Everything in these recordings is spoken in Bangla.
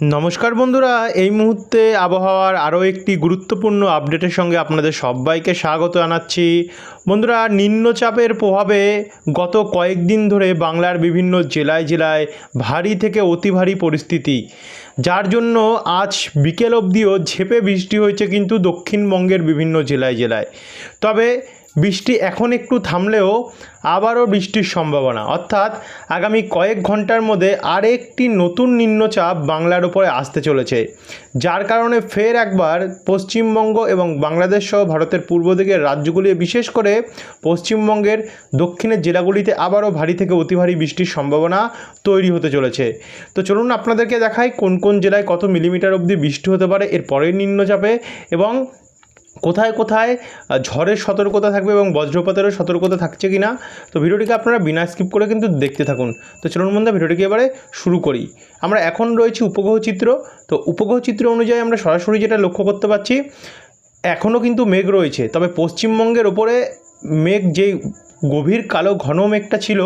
নমস্কার বন্ধুরা, এই মুহূর্তে আবহাওয়ার আরও একটি গুরুত্বপূর্ণ আপডেটের সঙ্গে আপনাদের সবাইকে স্বাগত জানাচ্ছি। বন্ধুরা, নিম্নচাপের প্রভাবে গত কয়েকদিন ধরে বাংলার বিভিন্ন জেলায় জেলায় ভারী থেকে অতি ভারী পরিস্থিতি। যার জন্য আজ বিকেল অবধিও ঝেপে বৃষ্টি হয়েছে কিন্তু দক্ষিণবঙ্গের বিভিন্ন জেলায় জেলায়। তবে বৃষ্টি এখন একটু থামলেও আবারও বৃষ্টির সম্ভাবনা। অর্থাৎ আগামী কয়েক ঘণ্টার মধ্যে আরেকটি নতুন নিম্নচাপ বাংলার উপরে আসতে চলেছে। যার কারণে ফের একবার পশ্চিমবঙ্গ এবং বাংলাদেশ সহ ভারতের পূর্ব দিকের রাজ্যগুলি বিশেষ করে পশ্চিমবঙ্গের দক্ষিণের জেলাগুলিতে আবারও ভারী থেকে অতি ভারী বৃষ্টির সম্ভাবনা তৈরি হতে চলেছে। তো চলুন আপনাদেরকে দেখাই কোন কোন জেলায় কত মিলিমিটার অবধি বৃষ্টি হতে পারে এর পরের নিম্নচাপে এবং কোথায় কোথায় ঝড়ের সতর্কতা থাকবে এবং বজ্রপাতেরও সতর্কতা থাকছে কি না তো ভিডিওটিকে আপনারা বিনা স্কিপ করে কিন্তু দেখতে থাকুন। তো চলুন বন্ধু ভিডিওটিকে এবারে শুরু করি। আমরা এখন রয়েছি উপগ্রহ চিত্র। তো উপগ্রহ চিত্র অনুযায়ী আমরা সরাসরি যেটা লক্ষ্য করতে পারছি, এখনও কিন্তু মেঘ রয়েছে। তবে পশ্চিমবঙ্গের ওপরে মেঘ যেই গভীর কালো ঘন মেঘটা ছিল,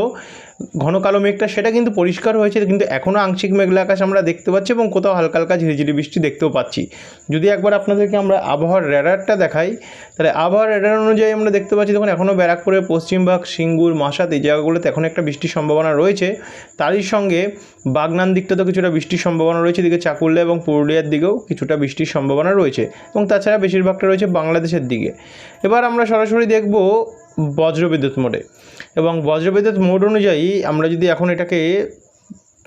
ঘন কালো মেঘটা সেটা কিন্তু পরিষ্কার হয়েছে, কিন্তু এখনও আংশিক মেঘলা আকাশ আমরা দেখতে পাচ্ছি এবং কোথাও হালকা হালকা ঝিরিঝিরি বৃষ্টি দেখতেও পাচ্ছি। যদি একবার আপনাদেরকে আমরা আবহাওয়ার র্যাডারটা দেখাই, তাহলে আবহাওয়ার র্যাডার অনুযায়ী আমরা দেখতে পাচ্ছি, দেখুন এখনও ব্যারাকপুরের পশ্চিমভাগ সিঙ্গুর মাসাত এই জায়গাগুলোতে এখন একটা বৃষ্টির সম্ভাবনা রয়েছে। তারই সঙ্গে বাগনান দিকটাতেও কিছুটা বৃষ্টির সম্ভাবনা রয়েছে, এদিকে চাকুল্লা এবং পুরুলিয়ার দিকেও কিছুটা বৃষ্টির সম্ভাবনা রয়েছে এবং তাছাড়া বেশিরভাগটা রয়েছে বাংলাদেশের দিকে। এবার আমরা সরাসরি দেখব বজ্রবিদ্যুৎ মোডে। এবং বজ্রবিদ্যুৎ মোড অনুযায়ী আমরা যদি এখন এটাকে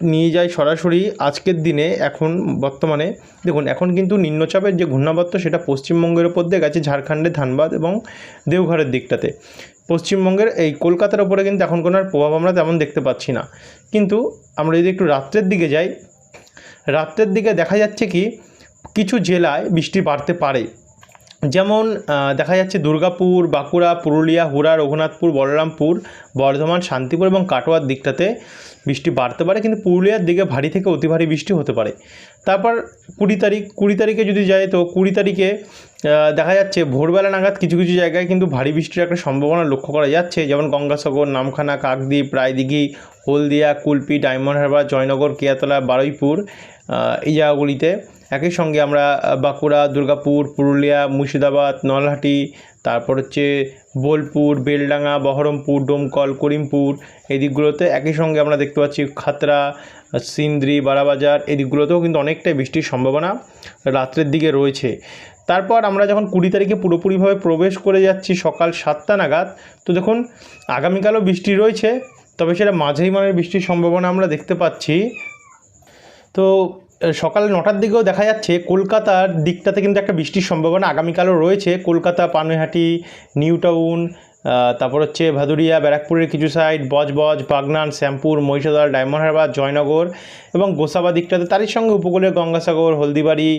নিয়ে যাই সরাসরি, আজকের দিনে এখন বর্তমানে, দেখুন, এখন কিন্তু নিম্নচাপের যে ঘূর্ণাবর্ত সেটা পশ্চিমবঙ্গের ওপর দিয়ে গেছে ঝাড়খণ্ডের ধানবাদ এবং দেওঘরের দিকটাতে। পশ্চিমবঙ্গের এই কলকাতার ওপরে কিন্তু এখন কোনো আর প্রভাব আমরা তেমন দেখতে পাচ্ছি না। কিন্তু আমরা যদি একটু রাত্রের দিকে যাই, রাত্রের দিকে দেখা যাচ্ছে কি, কিছু জেলায় বৃষ্টি বাড়তে পারে। যেমন দেখা যাচ্ছে দুর্গাপুর, বাঁকুড়া, পুরুলিয়া, হুড়া, রঘুনাথপুর, বলরামপুর, বর্ধমান, শান্তিপুর এবং কাটোয়ার দিকটাতে বৃষ্টি বাড়তে পারে। কিন্তু পুরুলিয়ার দিকে ভারী থেকে অতি ভারী বৃষ্টি হতে পারে। তারপর কুড়ি তারিখ, কুড়ি তারিখে যদি যায়, তো কুড়ি তারিখে দেখা যাচ্ছে ভোরবেলা নাগাদ কিছু কিছু জায়গায় কিন্তু ভারী বৃষ্টির একটা সম্ভাবনা লক্ষ্য করা যাচ্ছে। যেমন গঙ্গাসাগর, নামখানা, কাকদ্বীপ, রায়দিঘি, হলদিয়া, কুলপি, ডায়মন্ড হারবার, জয়নগর, কেয়াতলা, বারুইপুর এই জায়গাগুলিতে। একই সঙ্গে আমরা বাঁকুড়া, দুর্গাপুর, পুরুলিয়া, মুর্শিদাবাদ, নলহাটি, তারপর হচ্ছে বোলপুর, বেলডাঙ্গা, বহরমপুর, ডোমকল, করিমপুর, এই দিকগুলোতে একই সঙ্গে আমরা দেখতে পাচ্ছি খাতরা সিন্দ্রি, বারাবাজার, এই দিকগুলোতেও কিন্তু অনেকটাই বৃষ্টির সম্ভাবনা রাত্রের দিকে রয়েছে। তারপর আমরা যখন কুড়ি তারিখে পুরোপুরিভাবে প্রবেশ করে যাচ্ছি সকাল সাতটা নাগাদ, তো দেখুন, আগামীকালও বৃষ্টি রয়েছে, তবে সেটা মাঝেই মানের বৃষ্টির সম্ভাবনা আমরা দেখতে পাচ্ছি। তো সকাল নটার দিকেও দেখা যাচ্ছে কলকাতার দিকটাতে কিন্তু একটা বৃষ্টির সম্ভাবনা আগামীকালও রয়েছে। কলকাতা পানহাটি নিউ টাউন তারপর হচ্ছে ভাদুরিয়া, ব্যারাকপুরের কিছু side Budge Budge Bagnan Shyampur, Mahishadal, Diamond Harbour, Joynagar এবং গোসাবা দিকটাতে তারই সঙ্গে উপকূলের গঙ্গাসাগর, হলদিবাড়ি,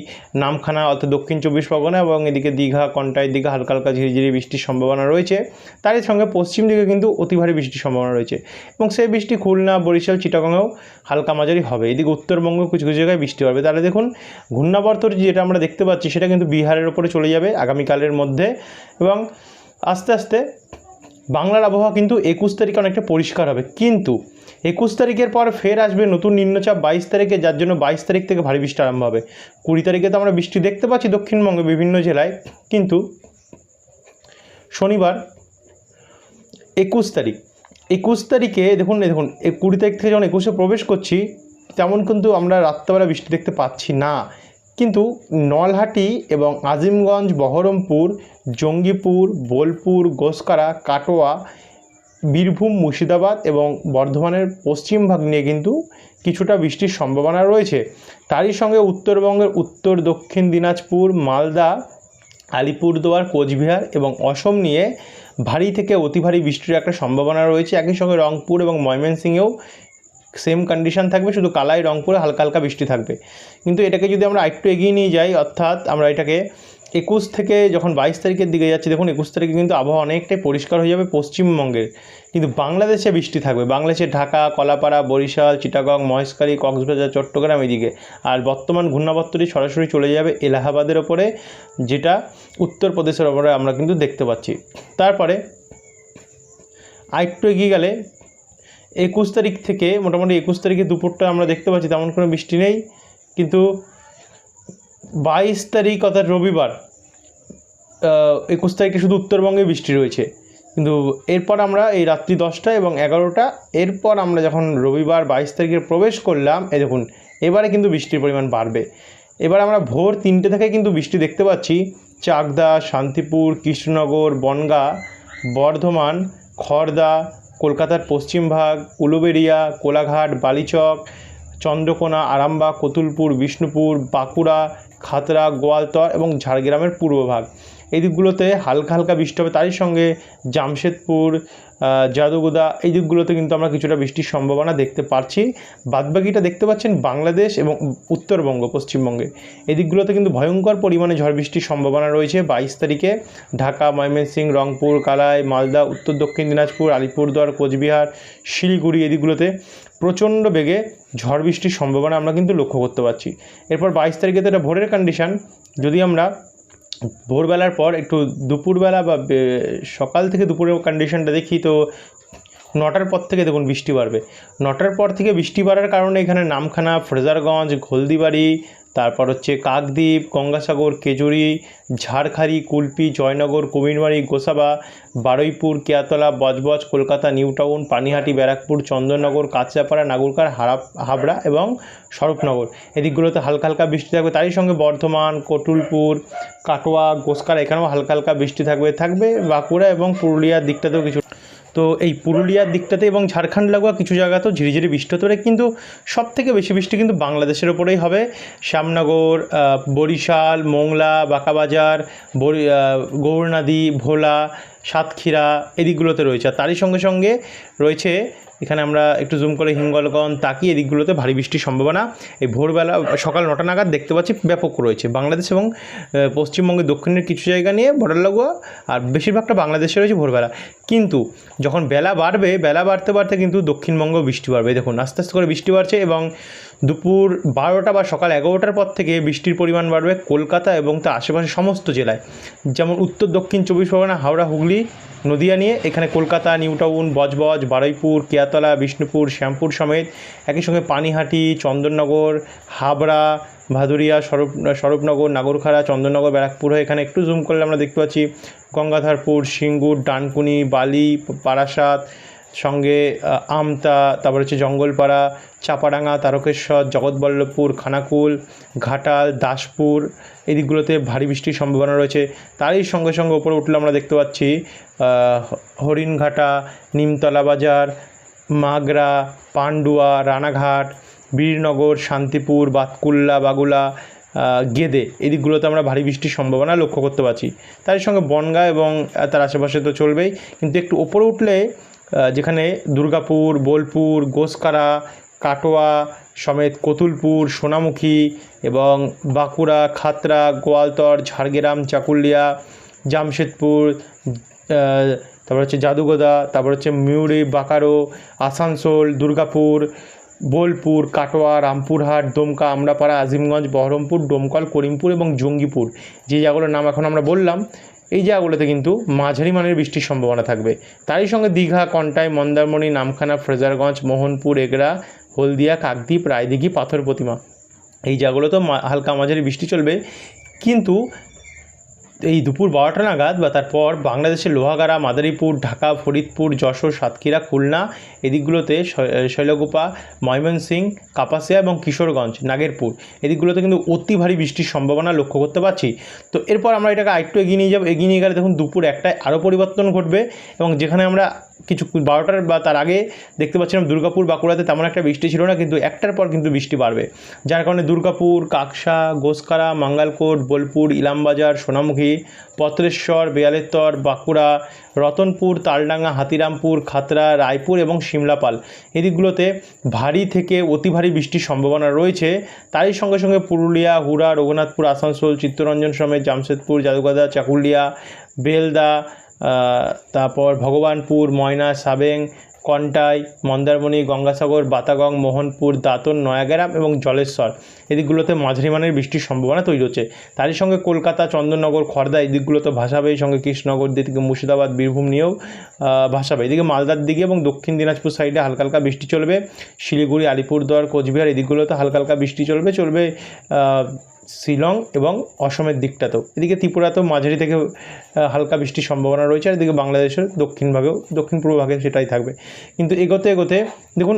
নামখানা অর্থাৎ দক্ষিণ চব্বিশ পরগনা এবং এদিকে দীঘা, কন্টাই দিকে হালকা হালকা ঝিরিঝিরি বৃষ্টির সম্ভাবনা রয়েছে। তারই সঙ্গে পশ্চিম দিকে কিন্তু অতি ভারী বৃষ্টির সম্ভাবনা রয়েছে এবং সেই বৃষ্টি খুলনা, বরিশাল, চিটাগংয়েও হালকা মাঝারি হবে। এদিকে উত্তরবঙ্গ কিছু কিছু জায়গায় বৃষ্টি হবে। তাহলে দেখুন, ঘূর্ণাবর্তর যেটা আমরা দেখতে পাচ্ছি সেটা কিন্তু বিহারের ওপরে চলে যাবে আগামীকালের মধ্যে এবং আস্তে আস্তে বাংলার আবহাওয়া কিন্তু একুশ তারিখে অনেকটা পরিষ্কার হবে। কিন্তু একুশ তারিখের পর ফের আসবে নতুন নিম্নচাপ বাইশ তারিখে, যার জন্য বাইশ তারিখ থেকে ভারী বৃষ্টি আরম্ভ হবে। কুড়ি তারিখে তো আমরা বৃষ্টি দেখতে পাচ্ছি দক্ষিণবঙ্গে বিভিন্ন জেলায়, কিন্তু শনিবার একুশ তারিখ। একুশ তারিখে দেখুন দেখুন কুড়ি তারিখ থেকে যখন একুশে প্রবেশ করছি, তেমন কিন্তু আমরা রাত্রেবেলা বৃষ্টি দেখতে পাচ্ছি না। কিন্তু নলহাটি এবং আজিমগঞ্জ, বহরমপুর, জঙ্গিপুর, বোলপুর, গোসকারা, কাটোয়া, বীরভূম, মুর্শিদাবাদ এবং বর্ধমানের পশ্চিম ভাগ নিয়ে কিন্তু কিছুটা বৃষ্টির সম্ভাবনা রয়েছে। তারই সঙ্গে উত্তরবঙ্গের উত্তর, দক্ষিণ দিনাজপুর, মালদা, আলিপুরদুয়ার, কোচবিহার এবং অসম নিয়ে ভারী থেকে অতি ভারী বৃষ্টির একটা সম্ভাবনা রয়েছে। একই সঙ্গে রংপুর এবং ময়মনসিংহেও সেম কন্ডিশন থাকবে, শুধু কালাই রংপুরে হালকা হালকা বৃষ্টি থাকবে। কিন্তু এটাকে যদি আমরা একটু এগিয়ে নিয়ে যাই, অর্থাৎ আমরা এটাকে একুশ থেকে যখন বাইশ তারিখের দিকে যাচ্ছি, দেখুন একুশ তারিখে কিন্তু আবহাওয়া অনেকটাই পরিষ্কার হয়ে যাবে পশ্চিমবঙ্গের। কিন্তু বাংলাদেশে বৃষ্টি থাকবে। বাংলাদেশে ঢাকা, কলাপাড়া, বরিশাল, চিটাগং মহেশখালী কক্সবাজার, চট্টগ্রাম এদিকে। আর বর্তমান ঘূর্ণাবর্তটি সরাসরি চলে যাবে এলাহাবাদের ওপরে, যেটা উত্তরপ্রদেশের ওপরে আমরা কিন্তু দেখতে পাচ্ছি। তারপরে আরেকটু এগিয়ে গেলে একুশ তারিখ থেকে, মোটামুটি একুশ তারিখে দুপুরটা আমরা দেখতে পাচ্ছি, তেমন কোনো বৃষ্টি নেই। কিন্তু বাইশ তারিখ অর্থাৎ রবিবার একুশ তারিখে শুধু উত্তরবঙ্গে বৃষ্টি রয়েছে। কিন্তু এরপর আমরা এই রাত্রি দশটা এবং এগারোটা, এরপর আমরা যখন রবিবার বাইশ তারিখে প্রবেশ করলাম এ দেখুন, এবারে কিন্তু বৃষ্টির পরিমাণ বাড়বে। এবার আমরা ভোর তিনটে থেকে কিন্তু বৃষ্টি দেখতে পাচ্ছি। চাকদা, শান্তিপুর, কৃষ্ণনগর, বনগা, বর্ধমান খড়দা কলকাতার পশ্চিম ভাগ, উলুবেড়িয়া, কোলাঘাট, বালিচক, চন্দ্রকোনা, আরামবাগ, কতুলপুর, বিষ্ণুপুর, বাঁকুড়া, খাতড়া, গোয়ালতর এবং ঝাড়গ্রামের পূর্বভাগ এই দিকগুলোতে হালকা হালকা বৃষ্টি হবে। তারই সঙ্গে জামশেদপুর আহ, যাদুগোদা এই দিকগুলোতে কিন্তু আমরা কিছুটা বৃষ্টির সম্ভাবনা দেখতে পারছি। বাদবাকিটা দেখতে পাচ্ছেন বাংলাদেশ এবং উত্তরবঙ্গ পশ্চিমবঙ্গে। এই দিকগুলোতে কিন্তু ভয়ঙ্কর পরিমাণে ঝড় বৃষ্টির সম্ভাবনা রয়েছে বাইশ তারিখে। ঢাকা ময়মনসিংহ রংপুর কালাই মালদা উত্তর দক্ষিণ দিনাজপুর আলিপুরদুয়ার কোচবিহার শিলিগুড়ি এই দিকগুলোতে প্রচণ্ড বেগে ঝড় বৃষ্টির সম্ভাবনা আমরা কিন্তু লক্ষ্য করতে পারছি। এরপর বাইশ তারিখে তো এটা ভোরের কন্ডিশন যদি আমরা ভোরবেলার পর একটু দুপুরবেলা বা সকাল থেকে দুপুরের কন্ডিশনটা দেখি তো নটার পর থেকে দেখুন বৃষ্টি বাড়বে। নটার পর থেকে বৃষ্টি বাড়ার কারণে এখানে নামখানা, ফ্রেজারগঞ্জ, হলদিবাড়ি তারপর হচ্ছে কাকদ্বীপ, গঙ্গাসাগর কেজুরি ঝাড়খারি কুলপি, জয়নগর, কুমিরমারি, গোসাবা, বারুইপুর কেয়াতলা বজবজ, কলকাতা, নিউ টাউন, পানিহাটি, ব্যারাকপুর, চন্দননগর, কাঁচরাপাড়া, নাগরকার, হারাপ, হাবড়া এবং স্বরূপনগর। এদিকগুলোতে হালকা হালকা বৃষ্টি থাকবে। তারই সঙ্গে বর্ধমান, কটুলপুর, কাটোয়া গোসকার এখানেও হালকা হালকা বৃষ্টি থাকবে। থাকবে বাঁকুড়া এবং পুরুলিয়ার দিকটাতেও কিছু তো এই পুরুলিয়ার দিকটাতে এবং ঝাড়খণ্ড লাগোয়া কিছু জায়গা তো ঝিরিঝিরি বৃষ্টি হতে পারে কিন্তু সব থেকে বেশি বৃষ্টি কিন্তু বাংলাদেশের ওপরেই হবে। শ্যামনগর বরিশাল, মোংলা, বাঁকাবাজার, বরি ভোলা, সাতক্ষীরা এদিকগুলোতে রয়েছে। আর তারই সঙ্গে সঙ্গে রয়েছে এখানে আমরা একটু জুম করে হিঙ্গলগঞ্জ তাকিয়ে এদিকগুলোতে ভারী বৃষ্টির সম্ভাবনা। এই ভোরবেলা, সকাল নটা নাগাদ দেখতে পাচ্ছি ব্যাপক রয়েছে। বাংলাদেশ এবং পশ্চিমবঙ্গে পশ্চিমবঙ্গের দক্ষিণের কিছু জায়গা নিয়ে বর্ডার লাগোয়া আর বেশিরভাগটা বাংলাদেশে রয়েছে ভোরবেলা। কিন্তু যখন বেলা বাড়বে, বেলা বাড়তে বাড়তে কিন্তু দক্ষিণবঙ্গ বৃষ্টি বাড়বে। দেখুন, আস্তে আস্তে করে বৃষ্টি বাড়ছে এবং দুপুর বারোটা বা সকাল এগারোটার পর থেকে বৃষ্টির পরিমাণ বাড়বে কলকাতা এবং তার আশেপাশে সমস্ত জেলায়। যেমন উত্তর, দক্ষিণ চব্বিশ পরগনা, হাওড়া, হুগলি, নদিয়া নিয়ে এখানে কলকাতা নিউ টাউন বজবজ, বারুইপুর, কেয়াতলা, বিষ্ণুপুর, শ্যামপুর সমেত একই সঙ্গে পানিহাটি, চন্দননগর, হাবড়া, ভাদুরিয়া স্বরূপ স্বরূপনগর, নাগরখাড়া, চন্দননগর, ব্যারাকপুর হয়ে এখানে একটু জুম করলে আমরা দেখতে পাচ্ছি। গঙ্গাধারপুর, সিঙ্গুর, ডানকুনি, বালি, পারাসাত সঙ্গে আমতা, তারপর হচ্ছে জঙ্গলপাড়া, চাপাডাঙ্গা, তারকেশ্বর, জগৎবল্লভপুর, খানাকুল, ঘাটাল, দাসপুর এই দিকগুলোতে ভারী বৃষ্টির সম্ভাবনা রয়েছে। তারই সঙ্গে সঙ্গে উপরে উঠলে আমরা দেখতে পাচ্ছি হরিণঘাটা, নিমতলা বাজার, মাগরা, পান্ডুয়া, রানাঘাট, বীরনগর, শান্তিপুর, বাতকুল্লা, বাগুলা গেদে এই দিকগুলোতে আমরা ভারী বৃষ্টির সম্ভাবনা লক্ষ্য করতে পারছি। তার সঙ্গে বনগা এবং তার আশেপাশে তো চলবেই, কিন্তু একটু ওপরে উঠলে যেখানে দুর্গাপুর, বোলপুর, গোসকারা, কাটোয়া সমেত কতুলপুর, সোনামুখী এবং বাঁকুড়া খাতড়া গোয়ালতর, ঝাড়গ্রাম, চাকুলিয়া, জামশেদপুর তারপর হচ্ছে জাদুগোদা, তারপর হচ্ছে মিউরি বাকারো, আসানসোল, দুর্গাপুর, বোলপুর, কাটোয়া, রামপুরহাট, দমকা, আমরাপাড়া, আজিমগঞ্জ, বহরমপুর, ডোমকল, করিমপুর এবং জঙ্গিপুর। যে জায়গাগুলোর নাম এখন আমরা বললাম এই জায়গাগুলোতে কিন্তু মাঝারি মানের বৃষ্টির সম্ভাবনা থাকবে। তারই সঙ্গে দীঘা, কন্টাই, মন্দারমণি, নামখানা, ফ্রেজারগঞ্জ, মোহনপুর এগরা হলদিয়া, কাকদ্বীপ, রায়দিঘি, পাথর প্রতিমা। এই জায়গাগুলোতেও মা- হালকা মাঝারি বৃষ্টি চলবে। কিন্তু এই দুপুর বারোটা নাগাদ বা তারপর বাংলাদেশের লোহাগাড়া, মাদারীপুর, ঢাকা, ফরিদপুর, যশোর, সাতক্ষীরা, খুলনা, এদিকগুলোতে শৈলগোপা, ময়মনসিং ময়মনসিংহ কাপাসিয়া এবং কিশোরগঞ্জ, নাগেরপুর। এদিকগুলোতে কিন্তু অতি ভারী বৃষ্টির সম্ভাবনা লক্ষ্য করতে পারছি। তো এরপর আমরা এটাকে আরেকটু এগিয়ে নিয়ে যাব। এগিয়ে নিয়ে গেলে দেখুন দুপুর একটায় আরও পরিবর্তন ঘটবে এবং যেখানে আমরা কিছু বারোটার বা তার আগে দেখতে পাচ্ছিলাম দুর্গাপুর বাঁকুড়াতে তেমন একটা বৃষ্টি ছিল না, কিন্তু একটার পর কিন্তু বৃষ্টি বাড়বে। যার কারণে দুর্গাপুর, কাকসা, গোসকারা, মাঙ্গালকোট, বোলপুর, ইলামবাজার, সোনামুখী পত্রেশ্বর বেয়ালেত্তর, বাঁকুড়া, রতনপুর, তালডাঙ্গা, হাতিরামপুর খাতড়া রায়পুর এবং সিমলাপাল এদিকগুলোতে ভারী থেকে অতি ভারী বৃষ্টির সম্ভাবনা রয়েছে। তারই সঙ্গে সঙ্গে পুরুলিয়া, হুড়া, রঘুনাথপুর, আসানসোল, চিত্তরঞ্জন সমেত, জামশেদপুর জাদুগাদা চাকুলিয়া, বেলদা তারপর ভগবানপুর, ময়না, সাবেং, কন্টাই, মন্দারমণি, গঙ্গাসাগর, বাতাগং, মোহনপুর, দাঁতন, নয়াগ্রাম এবং জলেশ্বর। এদিকগুলোতে মাঝারি মানের বৃষ্টির সম্ভাবনা তৈরি হচ্ছে। তারই সঙ্গে কলকাতা, চন্দননগর খড়দা এই দিকগুলোতে ভাসাবে এই সঙ্গে কৃষ্ণনগর, দিকে মুর্শিদাবাদ, বীরভূম নিয়েও ভাসাবে। এদিকে মালদার দিকে এবং দক্ষিণ দিনাজপুর সাইডে হালকা হালকা বৃষ্টি চলবে। শিলিগুড়ি, আলিপুরদুয়ার, কোচবিহার, এদিকগুলোতে হালকা হালকা বৃষ্টি চলবে চলবে শিলং এবং অসমের দিকটাতেও। এদিকে ত্রিপুরাতেও মাঝারি থেকে হালকা বৃষ্টির সম্ভাবনা রয়েছে, আর এদিকে বাংলাদেশের দক্ষিণ ভাগেও, দক্ষিণ পূর্ব ভাগে সেটাই থাকবে। কিন্তু এগোতে এগোতে, দেখুন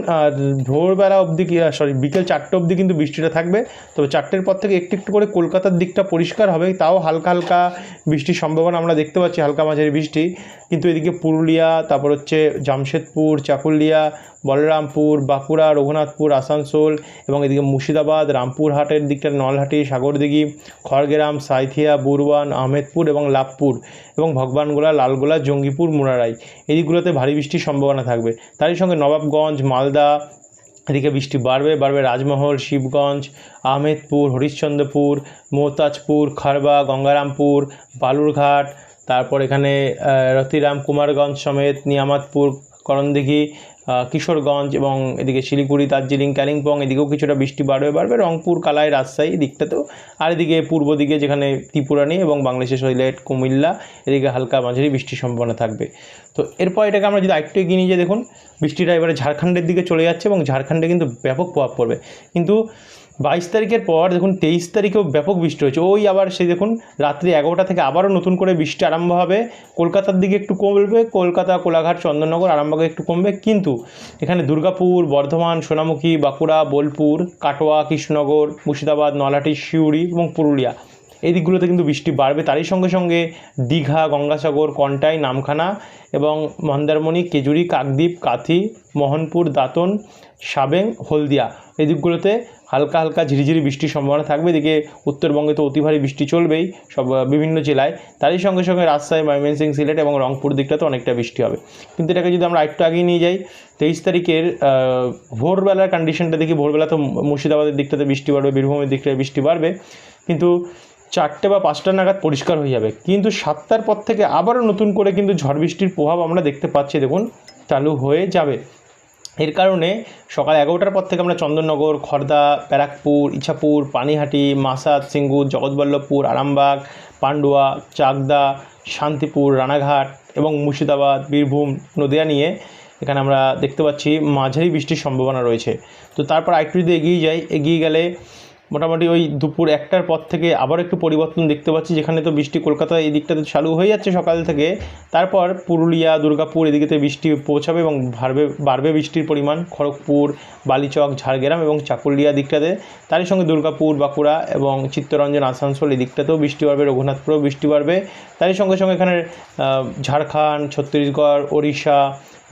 ভোরবেলা অবধি সরি বিকেল চারটে অবধি কিন্তু বৃষ্টিটা থাকবে। তবে চারটের পর থেকে একটু একটু করে কলকাতার দিকটা পরিষ্কার হবে, তাও হালকা হালকা বৃষ্টির সম্ভাবনা আমরা দেখতে পাচ্ছি, হালকা মাঝারি বৃষ্টি। কিন্তু এদিকে পুরুলিয়া, তারপর হচ্ছে জামশেদপুর, চাকুলিয়া বলরামপুর, বাঁকুড়া, রঘুনাথপুর, আসানসোল এবং এদিকে মুর্শিদাবাদ, রামপুরহাটের দিকটা নলহাটি, সাগরদিঘি, খড়গ্রাম, সাইথিয়া বুরবান আহমেদপুর এবং লাভপুর এবং ভগবানগোলা, লালগোলা, জঙ্গিপুর, মুরারাই। এই দিকগুলোতে ভারী বৃষ্টির সম্ভাবনা থাকবে। তারই সঙ্গে নবাবগঞ্জ, মালদা, এদিকে বৃষ্টি বাড়বে বাড়বে রাজমহল, শিবগঞ্জ, আহমেদপুর, হরিশ্চন্দ্রপুর মোহতাজপুর খারবা গঙ্গারামপুর, বালুরঘাট, তারপর এখানে রতিরাম কুমারগঞ্জ সমেত, নিয়ামতপুর, করণদিঘি কিশোরগঞ্জ এবং এদিকে শিলিগুড়ি, দার্জিলিং, কালিম্পং, এদিকেও কিছুটা বৃষ্টি বাড়বে বাড়বে। রংপুর, কালাই, রাজশাহী দিকটাতেও আর এদিকে পূর্ব দিকে যেখানে ত্রিপুরা নেই এবং বাংলাদেশের সৈলেট কুমিল্লা, এদিকে হালকা মাঝারি বৃষ্টি সম্ভাবনা থাকবে। তো এরপর এটাকে আমরা যদি আরেকটু এগিয়ে নিয়ে যাই, দেখুন, বৃষ্টিটা এবারে ঝাড়খণ্ডের দিকে চলে যাচ্ছে এবং ঝাড়খণ্ডে কিন্তু ব্যাপক প্রভাব পড়বে। কিন্তু বাইশ তারিখের পর দেখুন তেইশ তারিখেও ব্যাপক বৃষ্টি হয়েছে। ওই আবার সেই দেখুন রাত্রি এগারোটা থেকে আবারও নতুন করে বৃষ্টি আরম্ভ হবে। কলকাতার দিকে একটু কমবে, কলকাতা, কোলাঘাট, চন্দননগর আরামবাগে একটু কমবে। কিন্তু এখানে দুর্গাপুর, বর্ধমান, সোনামুখী, বাঁকুড়া, বোলপুর, কাটোয়া, কৃষ্ণনগর, মুর্শিদাবাদ, নলহাটি, সিউড়ি এবং পুরুলিয়া এই দিকগুলোতে কিন্তু বৃষ্টি বাড়বে। তারই সঙ্গে সঙ্গে দীঘা, গঙ্গাসাগর, কন্টাই, নামখানা এবং মন্দারমণি, কেজুরি, কাকদ্বীপ, কাথি, মোহনপুর, দাঁতন, সাবেং, হলদিয়া এই দিকগুলোতে হালকা হালকা ঝিরিঝিরি বৃষ্টির সম্ভাবনা থাকবে। এদিকে উত্তরবঙ্গে তো অতি ভারী বৃষ্টি চলবেই সব বিভিন্ন জেলায়। তারই সঙ্গে সঙ্গে রাজশাহী, ময়মনসিংহ, সিলেট এবং রংপুর দিকটাতে অনেকটা বৃষ্টি হবে। কিন্তু এটাকে যদি আমরা একটু আগিয়ে নিয়ে যাই, তেইশ তারিখের ভোরবেলার কন্ডিশনটা দেখি, ভোরবেলা তো মুর্শিদাবাদের দিকটাতে বৃষ্টি বাড়বে, বীরভূমের দিকটাতে বৃষ্টি বাড়বে। কিন্তু চারটে বা পাঁচটা নাগাদ পরিষ্কার হয়ে যাবে। কিন্তু সাতটার পর থেকে আবারও নতুন করে কিন্তু ঝড় বৃষ্টির প্রভাব আমরা দেখতে পাচ্ছি। দেখুন, চালু হয়ে যাবে। এর কারণে সকাল এগারোটার পর থেকে আমরা চন্দননগর, খর্দা, ব্যারাকপুর, ইছাপুর, পানিহাটি, মাসাদ, সিঙ্গুর, জগৎবল্লভপুর, আরামবাগ, পান্ডুয়া, চাকদা, শান্তিপুর, রানাঘাট এবং মুর্শিদাবাদ, বীরভূম, নদিয়া নিয়ে এখানে আমরা দেখতে পাচ্ছি মাঝারি বৃষ্টির সম্ভাবনা রয়েছে। তো তারপর আরেকটু যদি এগিয়ে যাই, এগিয়ে গেলে মোটামুটি ওই দুপুর একটার পর থেকে আবার একটু পরিবর্তন দেখতে পাচ্ছি। যেখানে তো বৃষ্টি কলকাতা এই দিকটাতে চালু হয়ে যাচ্ছে সকাল থেকে। তারপর পুরুলিয়া, দুর্গাপুর এদিকেতে বৃষ্টি পৌঁছাবে এবং বাড়বে বাড়বে বৃষ্টির পরিমাণ। খড়গপুর, বালিচক, ঝাড়গ্রাম এবং চাকুলিয়া দিকটাতে। তারই সঙ্গে দুর্গাপুর, বাঁকুড়া এবং চিত্তরঞ্জন, আসানসোল এই দিকটাতেও বৃষ্টি বাড়বে, রঘুনাথপুরেও বৃষ্টি বাড়বে। তারই সঙ্গে সঙ্গে এখানে ঝাড়খণ্ড, ছত্তিশগড়, ওড়িশা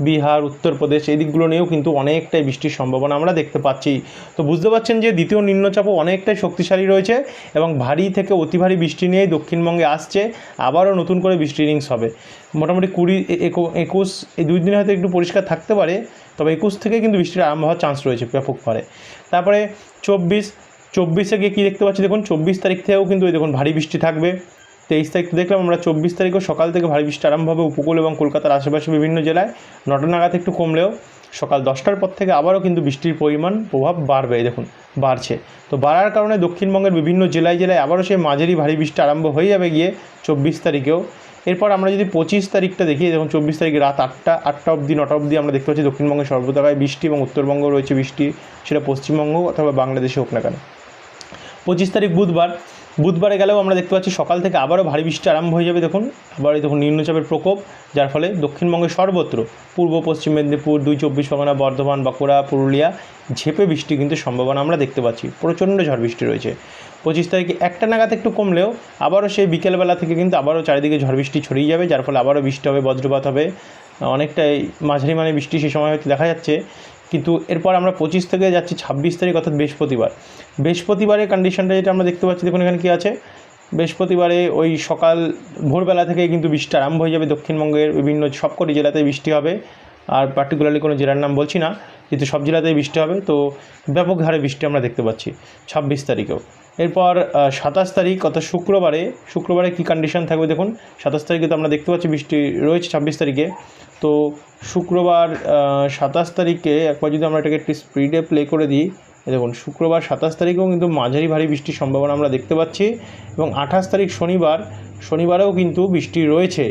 বিহার উত্তরপ্রদেশ এই দিকগুলো নিয়েও কিন্তু অনেকটাই বৃষ্টির সম্ভাবনা আমরা দেখতে পাচ্ছি। তো বুঝতে পারছেন যে দ্বিতীয় নিম্নচাপও অনেকটাই শক্তিশালী রয়েছে এবং ভারী থেকে অতি ভারী বৃষ্টি নিয়েই দক্ষিণবঙ্গে আসছে। আবারও নতুন করে বৃষ্টি ইনিংস হবে। মোটামুটি কুড়ি, একু- একুশ, এই দুই দিনে হয়তো একটু পরিষ্কার থাকতে পারে, তবে একুশ থেকে কিন্তু বৃষ্টির আরম্ভ হওয়ার চান্স রয়েছে ব্যাপক হারে। তারপরে চব্বিশ, চব্বিশে গিয়ে কী দেখতে পাচ্ছি দেখুন? চব্বিশ তারিখ থেকেও কিন্তু দেখুন ভারী বৃষ্টি থাকবে। তেইশ তারিখ দেখলাম আমরা চব্বিশ তারিখও সকাল থেকে ভারী বৃষ্টি আরম্ভ হবে উপকূল এবং কলকাতার আশেপাশে বিভিন্ন জেলায়। নটা নাগাদ একটু কমলেও সকাল দশটার পর থেকে আবারও কিন্তু বৃষ্টির পরিমাণ, প্রভাব বাড়বে, দেখুন, বাড়ছে। তো বাড়ার কারণে দক্ষিণবঙ্গের বিভিন্ন জেলায় জেলায় আবারও সেই মাঝারি ভারী বৃষ্টি আরম্ভ হয়ে যাবে গিয়ে চব্বিশ তারিখেও। এরপর আমরা যদি পঁচিশ তারিখটা দেখি, দেখুন, চব্বিশ তারিখে রাত আটটা আটটা অবধি, নটা অবধি আমরা দেখতে পাচ্ছি দক্ষিণবঙ্গের সর্বদায় বৃষ্টি এবং উত্তরবঙ্গ রয়েছে বৃষ্টি, সেটা পশ্চিমবঙ্গ অথবা বাংলাদেশে হোক না কেন। পঁচিশ তারিখ বুধবার বুধবারে গেলেও আমরা দেখতে পাচ্ছি সকাল থেকে আবারও ভারী বৃষ্টি আরম্ভ হয়ে যাবে। দেখুন আবার দেখুন নিম্নচাপের প্রকোপ, যার ফলে দক্ষিণবঙ্গের সর্বত্র, পূর্ব, পশ্চিম মেদিনীপুর, দুই চব্বিশ পরগনা, বর্ধমান, বাঁকুড়া, পুরুলিয়া, ঝেপে বৃষ্টি কিন্তু সম্ভাবনা আমরা দেখতে পাচ্ছি। প্রচণ্ড ঝড় বৃষ্টি রয়েছে। পঁচিশ তারিখে একটা নাগাদ একটু কমলেও আবারও সেই বিকেলবেলা থেকে কিন্তু আবারও চারিদিকে ঝড় বৃষ্টি ছড়িয়ে যাবে, যার ফলে আবারও বৃষ্টি হবে, বজ্রপাত হবে। অনেকটাই মাঝারি মানে বৃষ্টি সেই সময় হয়তো দেখা যাচ্ছে। কিন্তু এরপর আমরা পঁচিশ থেকে যাচ্ছি ছাব্বিশ তারিখ অর্থাৎ বৃহস্পতিবার। বৃহস্পতিবারের কন্ডিশনটা যেটা আমরা দেখতে পাচ্ছি, দেখুন এখানে কী আছে? বৃহস্পতিবারে ওই সকাল, ভোরবেলা থেকে কিন্তু বৃষ্টি আরম্ভ হয়ে যাবে দক্ষিণবঙ্গের বিভিন্ন সবকটি জেলাতে বৃষ্টি হবে। আর পার্টিকুলারলি কোনো জেলার নাম বলছি না, কিন্তু সব জেলাতেই বৃষ্টি হবে। তো ব্যাপক হারে বৃষ্টি আমরা দেখতে পাচ্ছি ছাব্বিশ তারিখেও। এরপর সাতাশ তারিখ, অর্থাৎ শুক্রবারে শুক্রবারে কী কন্ডিশন থাকবে দেখুন? সাতাশ তারিখে তো আমরা দেখতে পাচ্ছি বৃষ্টি রয়েছে ছাব্বিশ তারিখে। তো শুক্রবার সাতাশ তারিখে একবার যদি আমরা এটাকে একটি স্পিডে প্লে করে দিই দেখুন, শুক্রবার, সাতাশ তারিখেও কিন্তু মাঝারি ভারী বৃষ্টির সম্ভাবনা আমরা দেখতে পাচ্ছি এবং আঠাশ তারিখ শনিবার, শনিবারেও কিন্তু বৃষ্টি রয়েছে।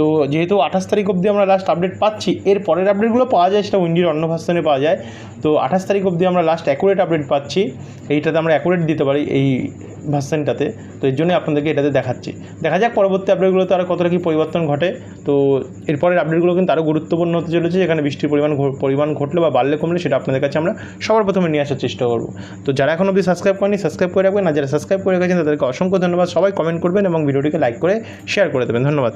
তো যেহেতু আঠাশ তারিখ অবধি আমরা লাস্ট আপডেট পাচ্ছি, এর পরের আপডেটগুলো পাওয়া যায়, সেটা উইন্ডির অন্য ভার্সনে পাওয়া যায়। তো আঠাশ তারিখ অবধি আমরা লাস্ট অ্যাকুরেট আপডেট পাচ্ছি, এইটাতে আমরা অ্যাকুরেট দিতে পারি এই ভার্সনটাতে তো এর জন্যই আপনাদেরকে এটাতে দেখাচ্ছি। দেখা যাক পরবর্তী আপডেটগুলোতে আরও কতটা কী পরিবর্তন ঘটে। তো এরপরের আপডেটগুলো কিন্তু আরও গুরুত্বপূর্ণ হতে চলেছে, যেখানে বৃষ্টির পরিমাণ পরিমাণ ঘটলে বা বাড়লে কমলে, সেটা আপনাদের কাছে আমরা সবার প্রথমে নিয়ে আসার চেষ্টা করব। তো যারা এখন অবধি সাবস্ক্রাইব করেনি সাবস্ক্রাইব করে রাখবেন, আর যারা সাবস্ক্রাইব করে রেখেছেন, তাদেরকে অসংখ্য ধন্যবাদ। সবাই কমেন্ট করবেন এবং ভিডিওটিকে লাইক করে শেয়ার করে দেবেন। ধন্যবাদ।